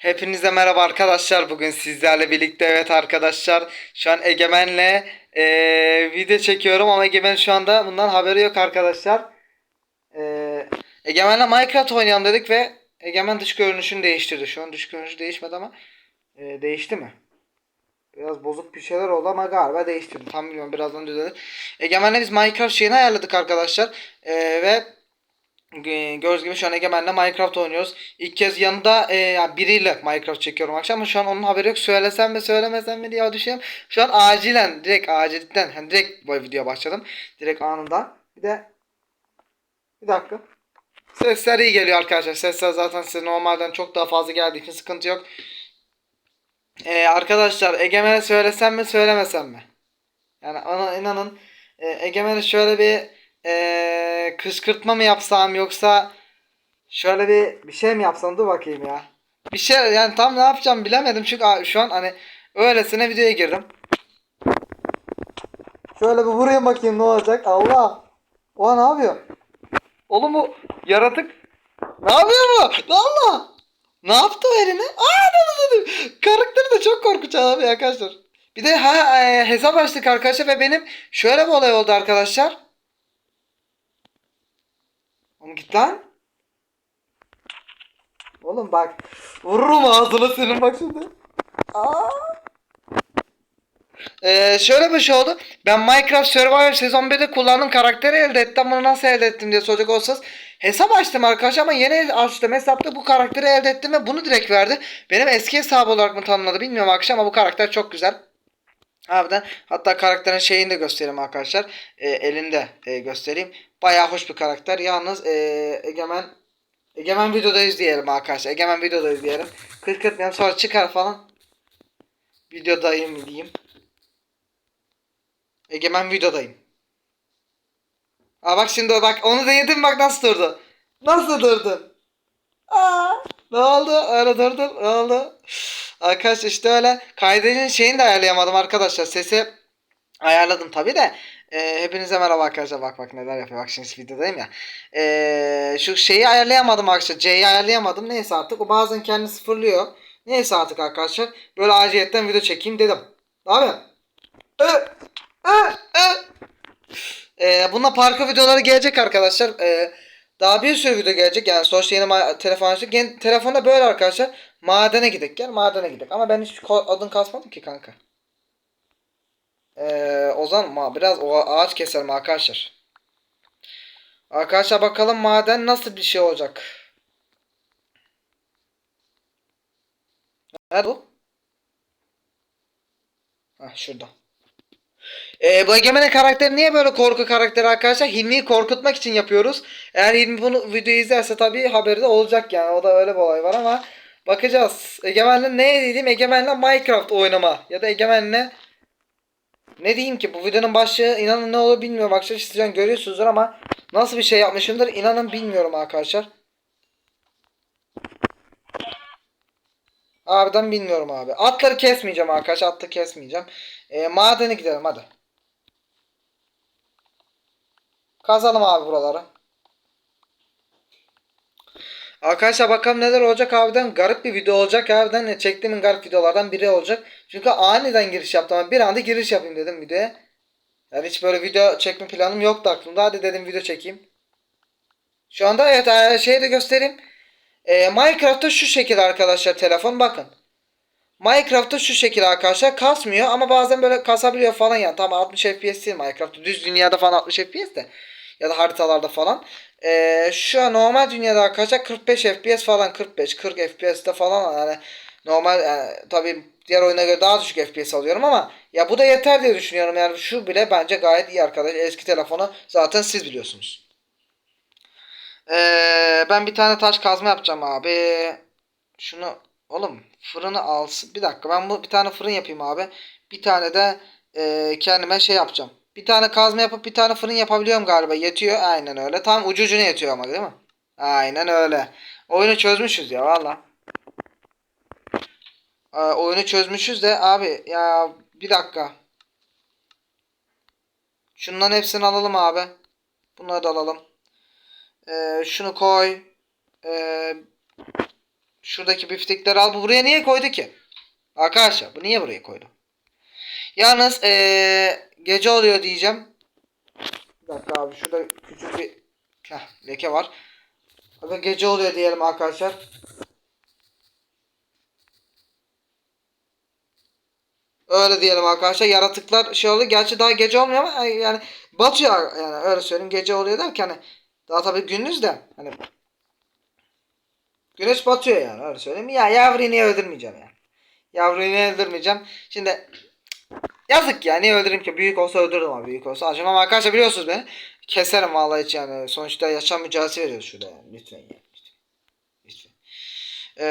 Hepinize merhaba arkadaşlar. Bugün sizlerle birlikte evet arkadaşlar. Şu an Egemen'le eee, video çekiyorum ama Egemen şu anda bundan haberi yok arkadaşlar. Eee Egemen'le Minecraft oynayalım dedik ve Egemen dış görünüşünü değiştirdi. Şu an dış görünüşü değişmedi ama eee, değişti mi? Biraz bozuk bir şeyler oldu ama galiba değiştirdi. Tam bilmiyorum birazdan düzelir. Egemen'le biz Minecraft şeyini ayarladık arkadaşlar. Eee, ve Gördüğünüz gibi şu an Egemen'le Minecraft oynuyoruz. İlk kez yanında e, yani biriyle Minecraft çekiyorum akşam ama şu an onun haberi yok. Söylesem mi söylemesem mi diye düşünüyorum. Şu an acilen direkt acilden hani direkt bu videoya başladım. Direkt anında. Bir de bir dakika. Sesler iyi geliyor arkadaşlar. Sesler zaten size normalden çok daha fazla geldiği için sıkıntı yok. Ee, arkadaşlar Egemen'e söylesem mi söylemesem mi? Yani ona inanın e, Egemen'e şöyle bir e, kışkırtma mı yapsam yoksa şöyle bir bir şey mi yapsam dur bakayım ya. Bir şey yani tam ne yapacağım bilemedim çünkü şu an hani öylesine videoya girdim. Şöyle bir vurayım bakayım ne olacak. Allah. Oha ne yapıyor? Oğlum bu yaratık ne yapıyor bu? Allah. Ne yaptı o eline? Aa ne ne. Karakteri de çok korkunç abi arkadaşlar. Bir de ha e, hesap açtık arkadaşlar ve benim şöyle bir olay oldu arkadaşlar. Oğlum git lan. Oğlum bak. Vururum ağzına senin bak şimdi. Aa. Ee, şöyle bir şey oldu. Ben Minecraft Survivor sezon 1'de kullandığım karakteri elde ettim. Bunu nasıl elde ettim diye soracak olsanız. Hesap açtım arkadaşlar ama yeni açtım hesapta bu karakteri elde ettim ve bunu direkt verdi. Benim eski hesap olarak mı tanımladı bilmiyorum arkadaşlar ama bu karakter çok güzel. Harbiden hatta karakterin şeyini de göstereyim arkadaşlar. Ee, elinde e, göstereyim. Bayağı hoş bir karakter. Yalnız e, Egemen Egemen videoda izleyelim arkadaşlar. Egemen videoda izleyelim. Kırkırtmayalım sonra çıkar falan. Videodayım diyeyim. Egemen videodayım. Aa bak şimdi bak onu da yedim bak nasıl durdu. Nasıl durdun? Aa, ne oldu? Öyle durdun. Ne oldu? Arkadaşlar işte öyle. Kaydedicinin şeyini de ayarlayamadım arkadaşlar. Sesi ayarladım tabi de. Ee, hepinize merhaba arkadaşlar. Bak bak neler yapıyor. Bak şimdi videodayım ya. Ee, şu şeyi ayarlayamadım arkadaşlar. C'yi ayarlayamadım. Neyse artık. O bazen kendini sıfırlıyor. Neyse artık arkadaşlar. Böyle aciliyetten video çekeyim dedim. Abi. Ee, ee, ee. Ee, bununla parka videoları gelecek arkadaşlar. Ee, daha bir sürü video gelecek. Yani sonuçta yeni telefon açtık. Telefonda böyle arkadaşlar. Madene gidek gel. Madene gidek. Ama ben hiç ko- adın kasmadım ki kanka. Ee, o zaman ma- biraz o ağaç keselim arkadaşlar. Arkadaşlar bakalım maden nasıl bir şey olacak. Nerede bu? Hah şurada. Ee, bu Egemen'in karakteri niye böyle korku karakteri arkadaşlar? Hilmi'yi korkutmak için yapıyoruz. Eğer Hilmi bunu videoyu izlerse tabii haberi de olacak yani. O da öyle bir olay var ama bakacağız. Egemen'le ne diyeyim? Egemen'le Minecraft oynama. Ya da Egemen'le ne diyeyim ki bu videonun başlığı inanın ne olur bilmiyorum arkadaşlar. Siz şu an görüyorsunuzdur ama nasıl bir şey yapmışımdır inanın bilmiyorum arkadaşlar. Harbiden bilmiyorum abi. Atları kesmeyeceğim arkadaşlar. Atları kesmeyeceğim. Ee, madene gidelim hadi. Kazalım abi buraları. Arkadaşlar bakalım neler olacak harbiden garip bir video olacak harbiden çektiğimin garip videolardan biri olacak. Çünkü aniden giriş yaptım ama bir anda giriş yapayım dedim videoya. Yani hiç böyle video çekme planım yoktu aklımda. Hadi dedim video çekeyim. Şu anda evet e, şeyi de göstereyim. E, Minecraft'ta şu şekilde arkadaşlar telefon bakın. Minecraft'ta şu şekilde arkadaşlar kasmıyor ama bazen böyle kasabiliyor falan yani. Tam 60 FPS değil Minecraft'ta. Düz dünyada falan 60 FPS de. Ya da haritalarda falan. Ee, şu an normal dünyada arkadaşlar 45 FPS falan 45 40 FPS'te falan yani normal yani, tabii diğer oyuna göre daha düşük FPS alıyorum ama ya bu da yeter diye düşünüyorum yani şu bile bence gayet iyi arkadaş eski telefonu zaten siz biliyorsunuz. Ee, ben bir tane taş kazma yapacağım abi. Şunu oğlum fırını alsın. Bir dakika ben bu bir tane fırın yapayım abi. Bir tane de e, kendime şey yapacağım. Bir tane kazma yapıp bir tane fırın yapabiliyorum galiba. Yetiyor. Aynen öyle. Tam ucu ucuna yetiyor ama değil mi? Aynen öyle. Oyunu çözmüşüz ya valla. Ee, oyunu çözmüşüz de abi ya bir dakika. Şunların hepsini alalım abi. Bunları da alalım. Ee, şunu koy. Ee, Şuradaki biftekleri al. Bu buraya niye koydu ki? Arkadaşlar bu niye buraya koydu? Yalnız ee, gece oluyor diyeceğim. Bir dakika abi şurada küçük bir Heh, leke var. Aga gece oluyor diyelim arkadaşlar. Öyle diyelim arkadaşlar. Yaratıklar şey oluyor. Gerçi daha gece olmuyor ama yani batıyor yani öyle söyleyeyim. Gece oluyor derken hani daha tabii gündüz de hani güneş batıyor yani öyle söyleyeyim. Ya yavruyu niye öldürmeyeceğim yani. Yavruyu niye öldürmeyeceğim. Şimdi yazık ya niye öldüreyim ki? Büyük olsa öldürürüm ama büyük olsa acımam. Arkadaşlar biliyorsunuz beni. Keserim vallahi hiç yani. Sonuçta yaşam mücadelesi veriyoruz şurada yani. Lütfen ya. Lütfen. Lütfen. Ee,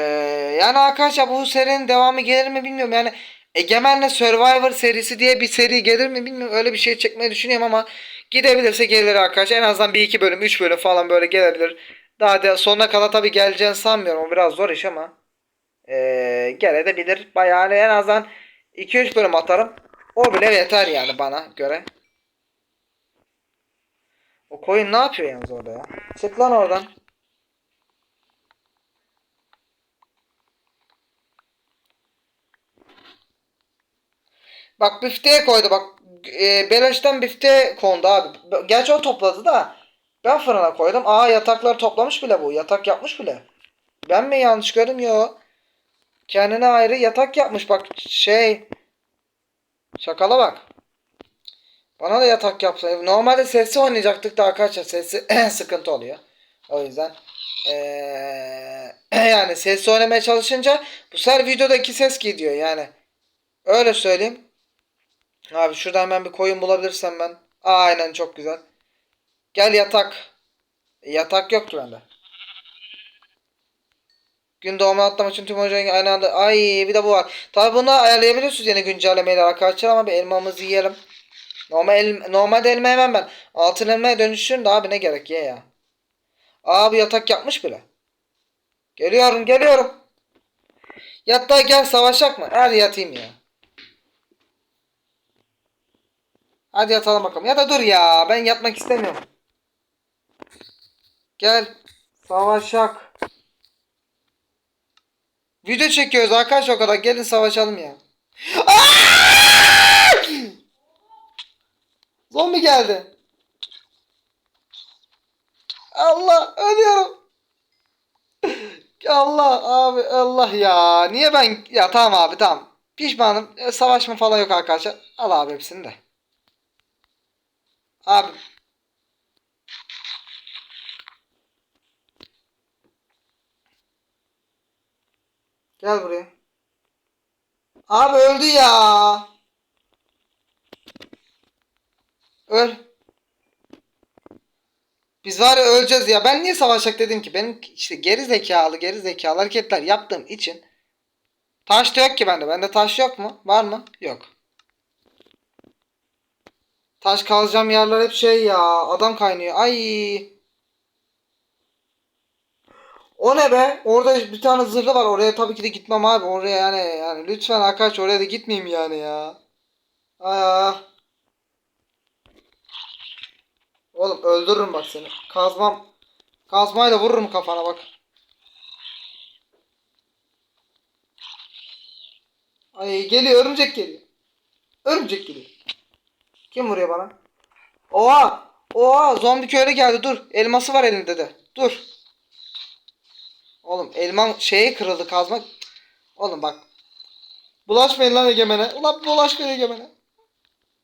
yani arkadaşlar bu serinin devamı gelir mi bilmiyorum. Yani Egemen'le Survivor serisi diye bir seri gelir mi bilmiyorum. Öyle bir şey çekmeyi düşünüyorum ama gidebilirse gelir arkadaşlar. En azından bir iki bölüm, üç bölüm falan böyle gelebilir. Daha da sonuna kadar tabii geleceğini sanmıyorum. O biraz zor iş ama ee, gelebilir. Bayağı hani en azından 2-3 bölüm atarım. O bile yeter yani bana göre. O koyun ne yapıyor yalnız orada ya? Çık lan oradan. Bak bifteye koydu bak. E, beleşten bifte kondu abi. Gerçi o topladı da. Ben fırına koydum. Aa yataklar toplamış bile bu. Yatak yapmış bile. Ben mi yanlış gördüm? Yo. Kendine ayrı yatak yapmış. Bak şey. Şakala bak. Bana da yatak yapsa. Normalde sesli oynayacaktık da arkadaşlar. Sesi sıkıntı oluyor. O yüzden. Ee, yani sesli oynamaya çalışınca bu sefer videodaki ses gidiyor yani. Öyle söyleyeyim. Abi şurada hemen bir koyun bulabilirsem ben. Aynen çok güzel. Gel yatak. Yatak yok ki bende. Gün doğumunu atlamak için tüm oyuncuların aynı anda. Ay bir de bu var. Tabi bunu ayarlayabiliyorsunuz yine güncellemeyle arkadaşlar ama bir elmamızı yiyelim. Normal el, normalde elma yemem ben. Altın elmaya dönüştürün de abi ne gerek ye ya. Abi yatak yapmış bile. Geliyorum geliyorum. Yatta gel savaşak mı? Hadi yatayım ya. Hadi yatalım bakalım. Ya da dur ya. Ben yatmak istemiyorum. Gel. Savaşak. Video çekiyoruz arkadaşlar o kadar. Gelin savaşalım ya. Aa! Zombi geldi. Allah ölüyorum. Allah abi Allah ya. Niye ben ya tamam abi tamam. Pişmanım. E, Savaşma falan yok arkadaşlar. Al abi hepsini de. Abi. Gel buraya. Abi öldü ya. Öl. Biz var ya öleceğiz ya. Ben niye savaşacak dedim ki. Benim işte geri zekalı geri zekalı hareketler yaptığım için. Taş da yok ki bende. Bende taş yok mu? Var mı? Yok. Taş kazacağım yerler hep şey ya. Adam kaynıyor. Ay. O ne be? Orada bir tane zırhlı var. Oraya tabii ki de gitmem abi. Oraya yani yani lütfen arkadaş oraya da gitmeyeyim yani ya. Aa. Oğlum öldürürüm bak seni. Kazmam. Kazmayla vururum kafana bak. Ay geliyor örümcek geliyor. Örümcek geliyor. Kim vuruyor bana? Oha! Oha! Zombi köylü geldi dur. Elması var elinde de. Dur. Oğlum elman şeye kırıldı kazma. Oğlum bak. Bulaşmayın lan Egemen'e. Ulan bulaşmayın Egemen'e.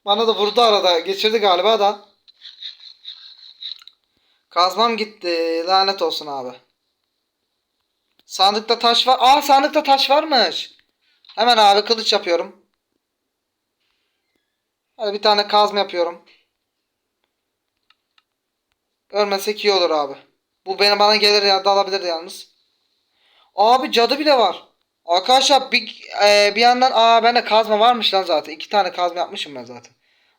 Bana da vurdu arada. Geçirdi galiba da. Kazmam gitti. Lanet olsun abi. Sandıkta taş var. Aa sandıkta taş varmış. Hemen abi kılıç yapıyorum. Hadi bir tane kazma yapıyorum. Ölmesek iyi olur abi. Bu bana bana gelir ya da alabilir yalnız. Abi cadı bile var. Arkadaşlar bir, e, bir yandan aa bende kazma varmış lan zaten. İki tane kazma yapmışım ben zaten.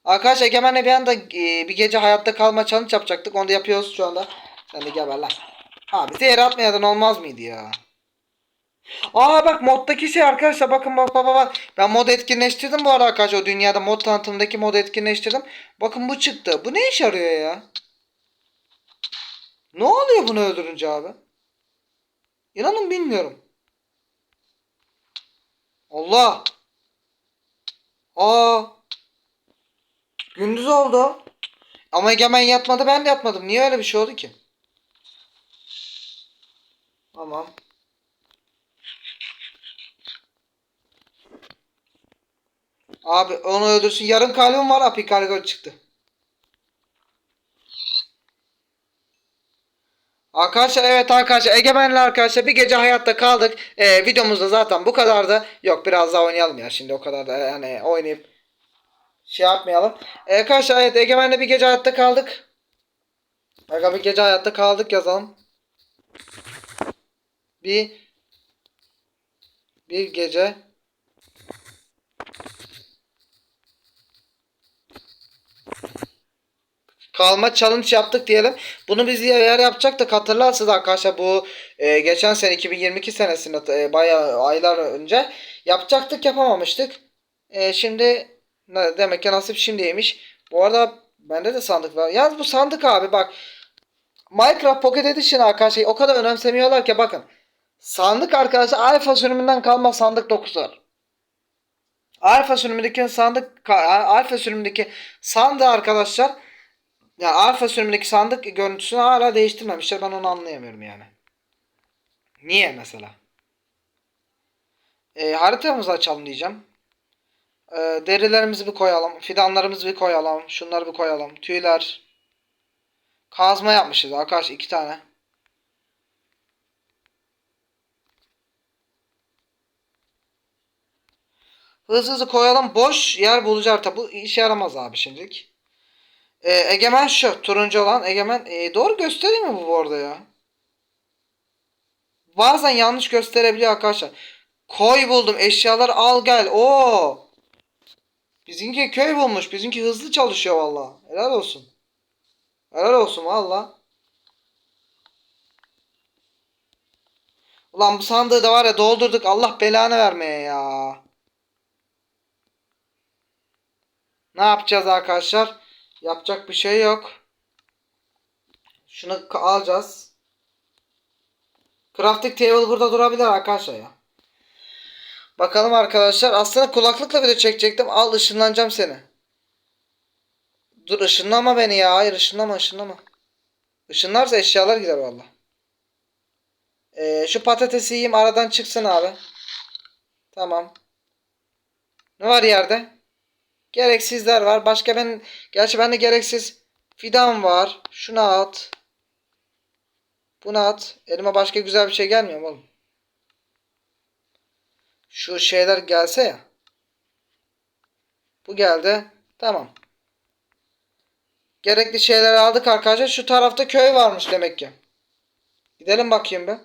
Arkadaşlar Egemen'le bir anda e, bir gece hayatta kalma challenge yapacaktık. Onu da yapıyoruz şu anda. Sen de geber lan. Abi zehir atmayadan olmaz mıydı ya? Aa bak moddaki şey arkadaşlar bakın bak bak bak. Ben mod etkinleştirdim bu arada arkadaşlar. O dünyada mod tanıtımındaki modu etkinleştirdim. Bakın bu çıktı. Bu ne iş arıyor ya? Ne oluyor bunu öldürünce abi? İnanın bilmiyorum. Allah. Aa. Gündüz oldu. Ama Egemen yatmadı ben de yatmadım. Niye öyle bir şey oldu ki? Tamam. Abi onu öldürsün. Yarım kalbim var. Api kalbim çıktı. Arkadaşlar evet arkadaşlar Egemen'le arkadaşlar bir gece hayatta kaldık. Ee, videomuzda zaten bu kadardı. Yok biraz daha oynayalım ya şimdi o kadar da yani oynayıp şey yapmayalım. Ee, arkadaşlar evet Egemen'le bir gece hayatta kaldık. Aga bir gece hayatta kaldık yazalım. Bir bir gece kalma challenge yaptık diyelim. Bunu biz yer yapacaktık hatırlarsınız arkadaşlar bu e, geçen sene 2022 senesinde e, bayağı aylar önce yapacaktık yapamamıştık. E, şimdi demek ki nasip şimdiymiş. Bu arada bende de sandık var. Yalnız bu sandık abi bak Minecraft Pocket Edition arkadaşlar o kadar önemsemiyorlar ki bakın. Sandık arkadaşlar alfa sürümünden kalma sandık 9 var. Alfa sürümündeki sandık alfa sürümündeki sandığı arkadaşlar ya alfa sürümündeki sandık görüntüsünü hala değiştirmemişler. Ben onu anlayamıyorum yani. Niye mesela? E, haritamızı açalım diyeceğim. E, derilerimizi bir koyalım. Fidanlarımızı bir koyalım. Şunları bir koyalım. Tüyler. Kazma yapmışız arkadaş iki tane. Hızlı hızlı koyalım. Boş yer bulacak tabi. Bu işe yaramaz abi şimdilik. Ee, Egemen şu. Turuncu olan Egemen. Ee, doğru gösteriyor mu bu bu arada ya? Bazen yanlış gösterebiliyor arkadaşlar. Koy buldum. Eşyalar al gel. Oo. Bizimki köy bulmuş. Bizimki hızlı çalışıyor valla. Helal olsun. Helal olsun valla. Ulan bu sandığı da var ya doldurduk. Allah belanı vermeye ya. Ne yapacağız arkadaşlar? Yapacak bir şey yok. Şunu alacağız. Crafting table burada durabilir arkadaşlar ya. Bakalım arkadaşlar. Aslında kulaklıkla video çekecektim. Al ışınlanacağım seni. Dur ışınlama beni ya. Hayır ışınlama ışınlama. Işınlarsa eşyalar gider valla. Ee, şu patatesi yiyeyim aradan çıksın abi. Tamam. Ne var yerde? Gereksizler var. Başka ben gerçi bende gereksiz fidan var. Şunu at. Bunu at. Elime başka güzel bir şey gelmiyor mu oğlum? Şu şeyler gelse ya. Bu geldi. Tamam. Gerekli şeyleri aldık arkadaşlar. Şu tarafta köy varmış demek ki. Gidelim bakayım be.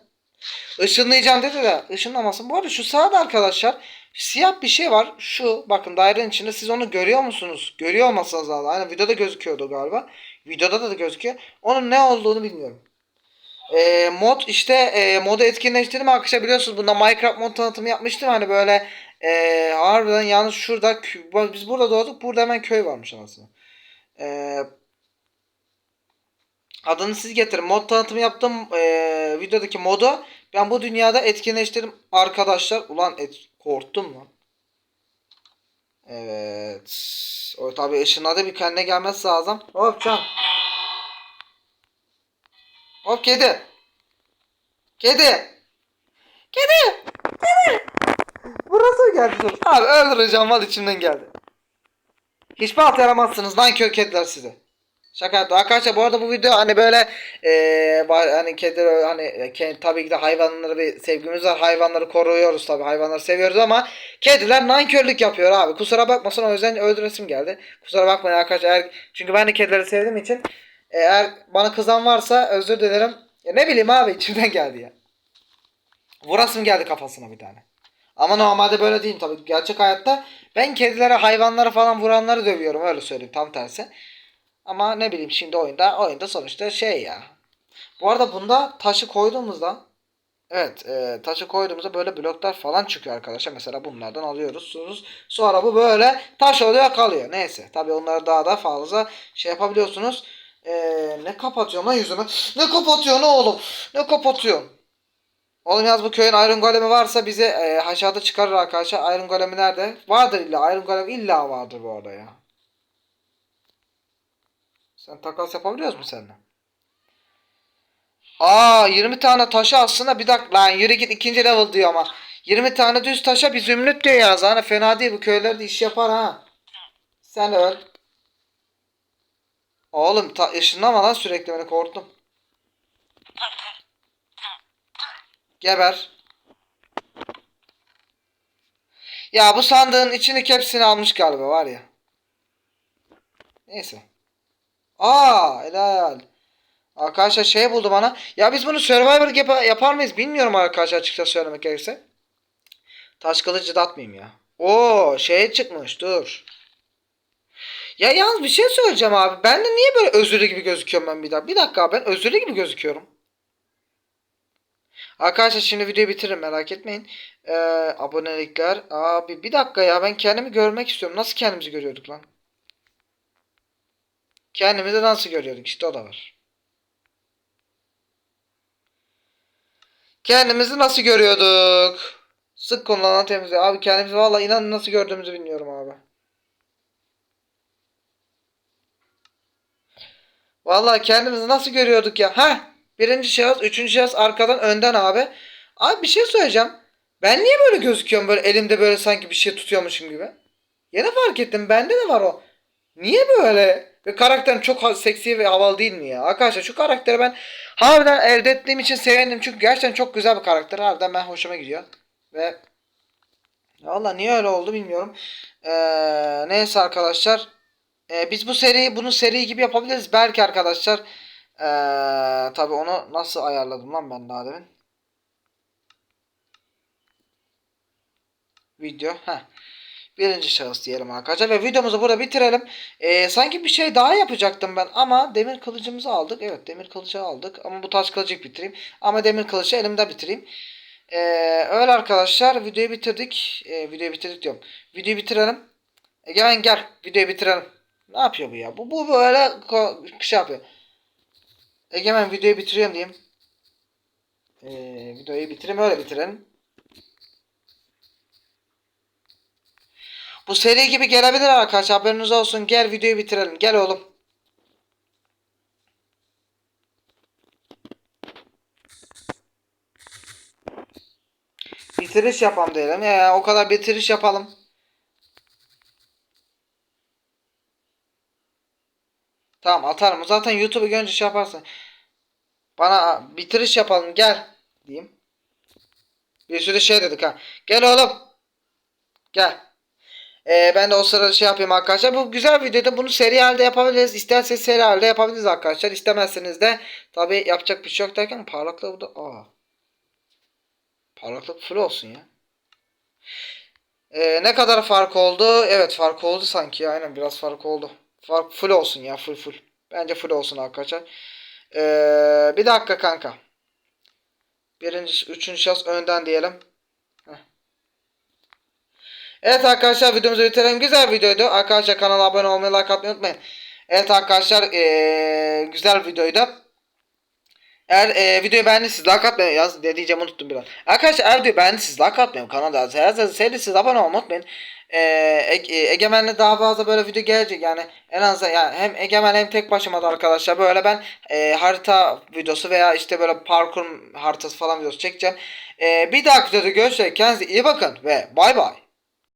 Işınlayacağım dedi de ışınlamasın. Bu arada şu sağda arkadaşlar siyah bir şey var. Şu bakın dairenin içinde siz onu görüyor musunuz? Görüyor olmasanız lazım. Aynen videoda gözüküyordu galiba. Videoda da gözüküyor. Onun ne olduğunu bilmiyorum. Ee, mod işte e, modu etkinleştirdim arkadaşlar biliyorsunuz bunda Minecraft mod tanıtımı yapmıştım hani böyle e, harbiden yalnız şurada biz burada doğduk burada hemen köy varmış anasını. Ee, adını siz getirin. Mod tanıtımı yaptım e, videodaki modu ben bu dünyada etkinleştirdim arkadaşlar. Ulan et, korktum lan. Evet. O tabi ışınladı bir kendine gelmesi lazım. Hop can. Hop kedi. Kedi. Kedi. Kedi. Burası geldi? Abi öldüreceğim mal içimden geldi. Hiçbir alt yaramazsınız lan kör kediler size. Şaka yaptım. Arkadaşlar bu arada bu video hani böyle var- hani kedi hani ke- tabii ki de hayvanlara bir sevgimiz var. Hayvanları koruyoruz tabii. Hayvanları seviyoruz ama kediler nankörlük yapıyor abi. Kusura bakmasın o yüzden öldüresim geldi. Kusura bakmayın arkadaşlar. Eğer, çünkü ben de kedileri sevdiğim için eğer bana kızan varsa özür dilerim. Ya ne bileyim abi içimden geldi ya. Vurasım geldi kafasına bir tane. Ama normalde böyle değilim tabii. Gerçek hayatta ben kedilere, hayvanlara falan vuranları dövüyorum öyle söyleyeyim tam tersi. Ama ne bileyim şimdi oyunda oyunda sonuçta şey ya. Bu arada bunda taşı koyduğumuzda evet e, taşı koyduğumuzda böyle bloklar falan çıkıyor arkadaşlar. Mesela bunlardan alıyoruz. Sonra bu böyle taş oluyor kalıyor. Neyse tabii onları daha da fazla şey yapabiliyorsunuz. E, ne kapatıyorsun lan yüzümü? Ne kapatıyorsun oğlum? Ne kapatıyorsun? Oğlum yaz bu köyün Iron Golem'i varsa bize e, aşağıda çıkarır arkadaşlar. Iron Golem'i nerede? Vardır illa. Iron Golem illa vardır bu arada ya. Sen takas yapabiliyoruz mu seninle? Aa 20 tane taşı aslında bir dakika lan yürü git ikinci level diyor ama. 20 tane düz taşa bir zümrüt diyor ya. Zaten fena değil bu köylerde iş yapar ha. Sen öl. Oğlum ta ışınlama lan sürekli beni korktum. Geber. Ya bu sandığın içini hepsini almış galiba var ya. Neyse. Aa helal. Arkadaşlar şey buldu bana. Ya biz bunu Survivor yap- yapar mıyız bilmiyorum arkadaşlar açıkça söylemek gerekirse. Taş kılıcı da atmayayım ya. Oo şey çıkmış dur. Ya yalnız bir şey söyleyeceğim abi. Ben de niye böyle özürlü gibi gözüküyorum ben bir daha? Bir dakika abi, ben özürlü gibi gözüküyorum. Arkadaşlar şimdi videoyu bitiririm merak etmeyin. Ee, abonelikler. Abi bir dakika ya ben kendimi görmek istiyorum. Nasıl kendimizi görüyorduk lan? Kendimizi nasıl görüyorduk işte o da var. Kendimizi nasıl görüyorduk? Sık kullanılan temizliği. Abi kendimizi valla inanın nasıl gördüğümüzü bilmiyorum abi. Vallahi kendimizi nasıl görüyorduk ya? Ha? Birinci şahıs, üçüncü şahıs arkadan önden abi. Abi bir şey söyleyeceğim. Ben niye böyle gözüküyorum böyle elimde böyle sanki bir şey tutuyormuşum gibi? Yine fark ettim bende de var o. Niye böyle? Ve karakterim çok seksi ve havalı değil mi ya? Arkadaşlar şu karakteri ben harbiden elde ettiğim için sevindim. Çünkü gerçekten çok güzel bir karakter. Harbiden ben hoşuma gidiyor. Ve Valla niye öyle oldu bilmiyorum. Ee, neyse arkadaşlar. Ee, biz bu seriyi bunu seri gibi yapabiliriz. Belki arkadaşlar. Ee, tabii onu nasıl ayarladım lan ben daha demin. Video. Heh. Birinci şahıs diyelim arkadaşlar. Ve videomuzu burada bitirelim. Ee, sanki bir şey daha yapacaktım ben. Ama demir kılıcımızı aldık. Evet demir kılıcı aldık. Ama bu taş kılıcı bitireyim. Ama demir kılıcı elimde bitireyim. Ee, öyle arkadaşlar. Videoyu bitirdik. Ee, videoyu bitirdik diyorum. Videoyu bitirelim. Egemen gel. Videoyu bitirelim. Ne yapıyor bu ya? Bu, bu böyle şey yapıyor. Egemen videoyu bitiriyorum diyeyim. Ee, videoyu bitireyim öyle bitirelim. Bu seri gibi gelebilir arkadaşlar haberiniz olsun. Gel videoyu bitirelim. Gel oğlum. Bitiriş yapalım diyelim. Ya o kadar bitiriş yapalım. Tamam atarım. Zaten YouTube'u görünce şey yaparsın. Bana bitiriş yapalım gel diyeyim. Bir sürü şey dedik ha. Gel oğlum. Gel. Ee, ben de o sırada şey yapayım arkadaşlar. Bu güzel videoda bunu seri halde yapabiliriz. İsterseniz seri halde yapabiliriz arkadaşlar. İstemezseniz de tabi yapacak bir şey yok derken parlaklığı burada. Aa. Parlaklık full olsun ya. Ee, ne kadar fark oldu? Evet fark oldu sanki. ya. Aynen biraz fark oldu. Fark full olsun ya full full. Bence full olsun arkadaşlar. Ee, bir dakika kanka. Birinci, üçüncü şahıs önden diyelim. Evet arkadaşlar videomuzu bitirelim. Güzel videoydu. Arkadaşlar kanala abone olmayı, like atmayı unutmayın. Evet arkadaşlar ee, güzel videoydu. Eğer e, videoyu beğendiyseniz like atmayı yaz ne unuttum biraz. Arkadaşlar eğer videoyu beğendiyseniz like atmayı kanala severseniz sevdiyseniz abone olmayı unutmayın. E, Ege- e, Egemen'le daha fazla böyle video gelecek yani en azından yani hem Egemen hem tek başıma da arkadaşlar böyle ben e, harita videosu veya işte böyle parkur haritası falan videosu çekeceğim. E, bir dahaki videoda görüşürüz kendinize iyi bakın ve bay bay.